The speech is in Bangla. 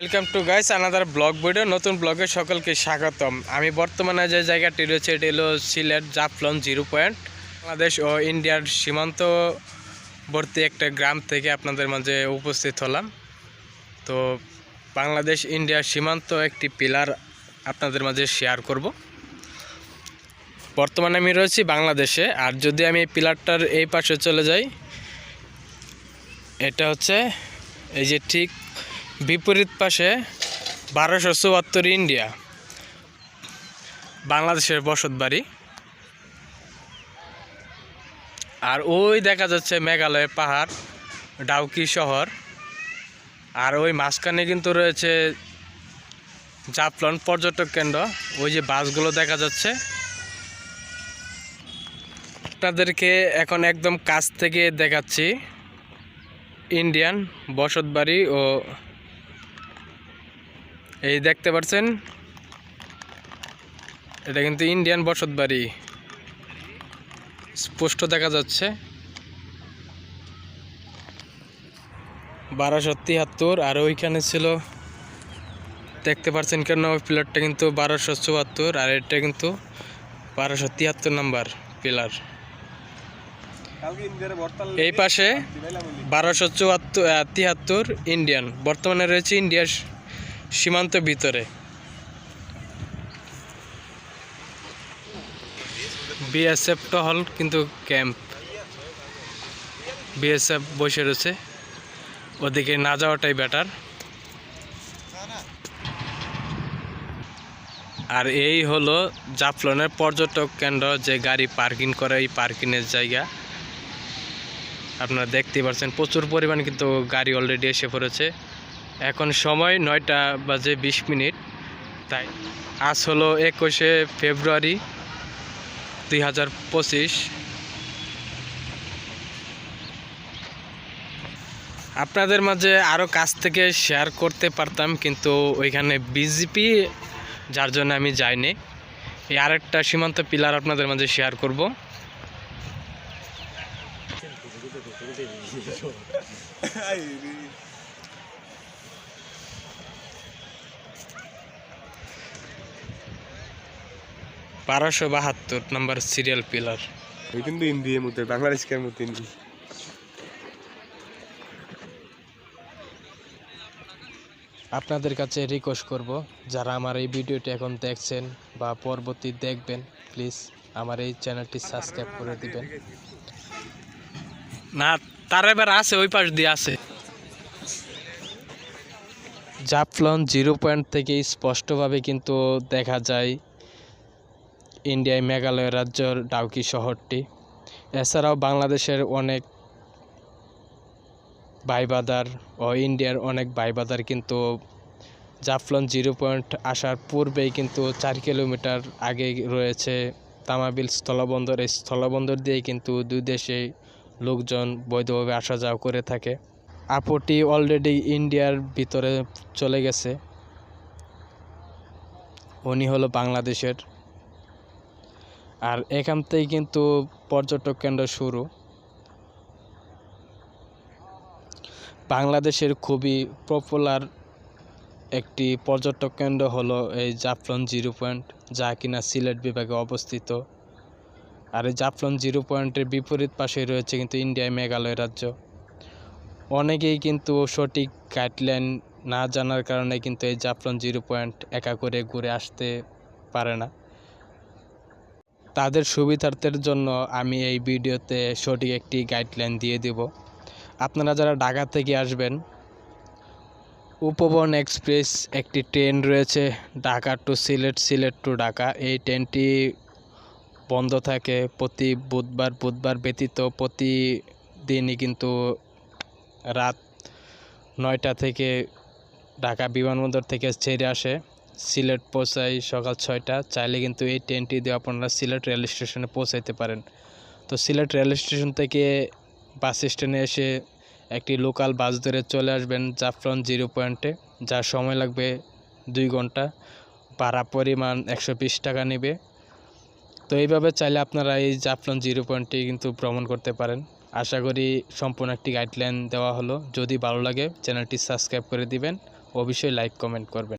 Welcome to guys another vlog video নতুন ব্লগে সকলকে স্বাগতম। আমি বর্তমানে যে জায়গাটি রয়েছে, এটি হলো সিলেট জাফলন জিরো পয়েন্ট। বাংলাদেশ ও ইন্ডিয়ার সীমান্তবর্তী একটা গ্রাম থেকে আপনাদের মাঝে উপস্থিত হলাম। তো বাংলাদেশ, ইন্ডিয়ার সীমান্ত একটি পিলার আপনাদের মাঝে শেয়ার করব। বর্তমানে আমি রয়েছি বাংলাদেশে, আর যদি আমি এই পিলারটার এই পাশে চলে যাই, এটা হচ্ছে, এই যে ঠিক বিপরীত পাশে বারোশো চুয়াত্তর ইন্ডিয়া, বাংলাদেশের বসত বাড়ি। আর ওই দেখা যাচ্ছে মেঘালয় পাহাড়, ডাউকি শহর। আর ওই মাঝখানে কিন্তু রয়েছে জাফলন পর্যটক কেন্দ্র। ওই যে বাসগুলো দেখা যাচ্ছে। আপনাদেরকে এখন একদম কাছ থেকে দেখাচ্ছি। ইন্ডিয়ান বসত বাড়ি ও এই দেখতে পাচ্ছেন এটা কিন্তু ইন্ডিয়ান বসত বাড়ি। স্পষ্ট দেখা যাচ্ছে। বারোশো তিয়াত্তর, আর ওইখানে ছিল, দেখতে পাচ্ছেন কেন? ওই পিলারটা কিন্তু বারোশো চুয়াত্তর, আর এটা কিন্তু বারোশো তিয়াত্তর নাম্বার পিলার। এই পাশে বারোশো চুয়াত্তর তিয়াত্তর ইন্ডিয়ান। বর্তমানে রয়েছে ইন্ডিয়ার সীমান্ত ভিতরে। বিএসএফ হল কিন্তু ক্যাম্প। বিএসএফ বসে রয়েছে। ওদিকে না যাওয়াটাই বেটার আর এই হলো জাফলনের পর্যটক কেন্দ্র, যে গাড়ি পার্কিং করে, এই পার্কিংয়ের জায়গা। আপনারা দেখতেই পাচ্ছেন, প্রচুর পরিমাণ কিন্তু গাড়ি অলরেডি এসে পড়েছে। এখন সময় নয়টা বাজে বিশ মিনিট। তাই আজ হলো একুশে ফেব্রুয়ারি দুই হাজার পঁচিশ। আপনাদের মাঝে আরও কাছ থেকে শেয়ার করতে পারতাম, কিন্তু ওইখানে বিজেপি যার জন্য আমি যাইনি। এই আরেকটা সীমান্ত পিলার আপনাদের মাঝে শেয়ার করব। বারোশো বাহাত্তর নাম্বার সিরিয়াল পিলার ওই কিন্তু হিন্দির মধ্যে বাংলাদেশের মধ্যে হিন্দি। আপনাদের কাছে রিকোয়েস্ট করব যারা আমার এই ভিডিওটি এখন দেখছেন বা পরবর্তী দেখবেন প্লিজ আমার এই চ্যানেলটি সাবস্ক্রাইব করে দিবেন। না তার এবার আছে ওই পাশ দিয়ে আছে। জাফলন জিরো পয়েন্ট থেকে স্পষ্টভাবে কিন্তু দেখা যায় ইন্ডিয়ায় মেঘালয় রাজ্যর ডাউকি শহরটি। এছাড়াও বাংলাদেশের অনেক ভাইবাদার ও ইন্ডিয়ার অনেক ভাইবাদার কিন্তু জাফলন জিরো পয়েন্ট আসার পূর্বেই কিন্তু চার কিলোমিটার আগে রয়েছে তামাবিল স্থলবন্দর। এই স্থলবন্দর দিয়ে কিন্তু দুই দেশে লোকজন বৈধভাবে আসা যাওয়া করে থাকে। আপুটি অলরেডি ইন্ডিয়ার ভিতরে চলে গেছে। উনি হলো বাংলাদেশের আর এখান থেকেই কিন্তু পর্যটক কেন্দ্র শুরু। বাংলাদেশের খুবই পপুলার একটি পর্যটক কেন্দ্র হলো এই জাফলন জিরো পয়েন্ট, যা কিনা সিলেট বিভাগে অবস্থিত। আর এই জাফলন জিরো পয়েন্টের বিপরীত পাশে রয়েছে কিন্তু ইন্ডিয়ায় মেঘালয় রাজ্য। অনেকেই কিন্তু সঠিক গাইডলাইন না জানার কারণে কিন্তু এই জাফলন জিরো পয়েন্ট একা করে ঘুরে আসতে পারে না। তাদের সুবিধার্থের জন্য আমি এই ভিডিওতে সঠিক একটি গাইডলাইন দিয়ে দেব। আপনারা যারা ঢাকা থেকে আসবেন, উপবন এক্সপ্রেস একটি ট্রেন রয়েছে, ঢাকা টু সিলেট সিলেট টু ঢাকা। এই ট্রেনটি বন্ধ থাকে প্রতি বুধবার বুধবার ব্যতীত প্রতিদিনই কিন্তু রাত নয়টা থেকে ঢাকা বিমানবন্দর থেকে ছেড়ে আসে। সিলেট পৌঁছায় সকাল ছয়টা। চাইলে কিন্তু এই ট্রেনটি দিয়ে আপনারা সিলেট রেল স্টেশনে পৌঁছাইতে পারেন। তো সিলেট রেল স্টেশন থেকে বাস স্ট্যান্ডে এসে একটি লোকাল বাস ধরে চলে আসবেন জাফরন জিরো পয়েন্টে। যার সময় লাগবে দুই ঘণ্টা। ভাড়া পরিমাণ একশো বিশ টাকা নেবে। তো এইভাবে চাইলে আপনারা এই জাফলন জিরো পয়েন্টটি কিন্তু ভ্রমণ করতে পারেন। আশা করি সম্পূর্ণ একটি গাইডলাইন দেওয়া হলো। যদি ভালো লাগে চ্যানেলটি সাবস্ক্রাইব করে দিবেন। অবশ্যই লাইক কমেন্ট করবেন।